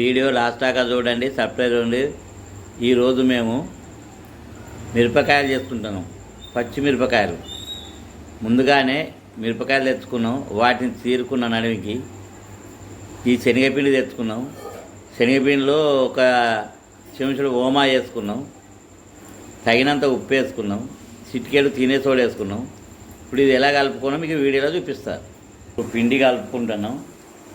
Video last దాకా చూడండి surprise ఉంది ఈరోజు మేము మిరపకాయలు చేసుకుంటున్నాం. పచ్చిమిరపకాయలు ముందుగానే మిరపకాయలు తెచ్చుకున్నాం. వాటిని తీరుకున్న నడిమికి ఈ శనగపిండి తెచ్చుకున్నాం. శనగపిండిలో ఒక చెంచుడు ఓమా వేసుకున్నాం. తగినంత ఉప్పు వేసుకున్నాం. చిటికేలు తినే సోడా వేసుకున్నాం. ఇప్పుడు ఇది ఎలా కలుపుకున్నాం? మీకు వీడియోలో చూపిస్తారు ఇప్పుడు పిండి కలుపుకుంటున్నాం.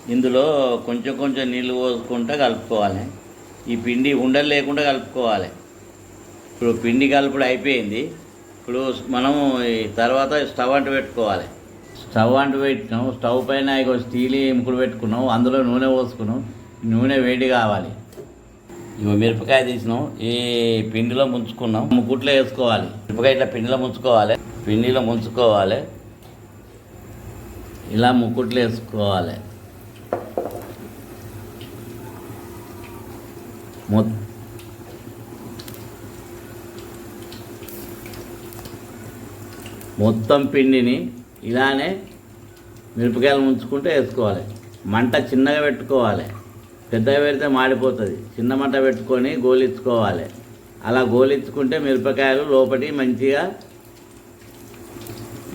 ఇందులో కొంచెం కొంచెం నీళ్ళు పోసుకుంటూ కలుపుకోవాలి. ఈ పిండి ఉండలు లేకుండా కలుపుకోవాలి. ఇప్పుడు పిండి కలుపుడు అయిపోయింది. ఇప్పుడు మనం తర్వాత స్టవ్ అంటు పెట్టుకోవాలి. స్టవ్ అంటు పెట్టినాం. స్టవ్ పైన ఇక స్టీల్ ఎముకలు పెట్టుకున్నాం. అందులో నూనె పోసుకున్నాం. నూనె వేడి కావాలి. ఇవి మిరపకాయ తీసినాం. ఈ పిండిలో ముంచుకున్నాం. ముక్కుట్లో వేసుకోవాలి. మిరపకాయ ఇట్లా పిండిలో ముంచుకోవాలి. పిండిలో ముంచుకోవాలి. ఇలా ముక్కుట్లో వేసుకోవాలి. మొ మొత్తం పిండిని ఇలానే మిరపకాయలు ముంచుకుంటే వేసుకోవాలి. మంట చిన్నగా పెట్టుకోవాలి. పెద్దగా పెడితే మాడిపోతుంది. చిన్న మంట పెట్టుకొని గోలించుకోవాలి. అలా గోలించుకుంటే మిరపకాయలు లోపటి మంచిగా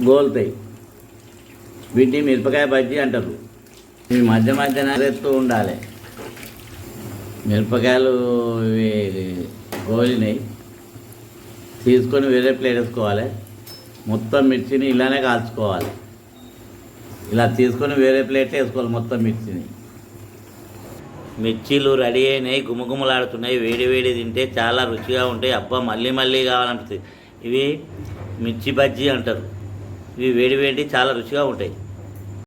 గోలుతాయి. వీటిని మిరపకాయ బజ్జీ అంటారు. ఇవి మధ్య మధ్యన ఎత్తూ ఉండాలి. మిరపకాయలు ఇవి గోలినాయి. తీసుకొని వేరే ప్లేట్ వేసుకోవాలి. మొత్తం మిర్చిని ఇలానే కాల్చుకోవాలి. ఇలా తీసుకొని వేరే ప్లేట్ వేసుకోవాలి మొత్తం మిర్చిని. మిర్చీలు రెడీ అయినాయి గుమగుమలాడుతున్నాయి వేడి వేడి తింటే చాలా రుచిగా ఉంటాయి. అబ్బా మళ్ళీ మళ్ళీ కావాలనిపిస్తుంది. ఇవి మిర్చి బజ్జీ అంటారు. ఇవి వేడి వేడి చాలా రుచిగా ఉంటాయి.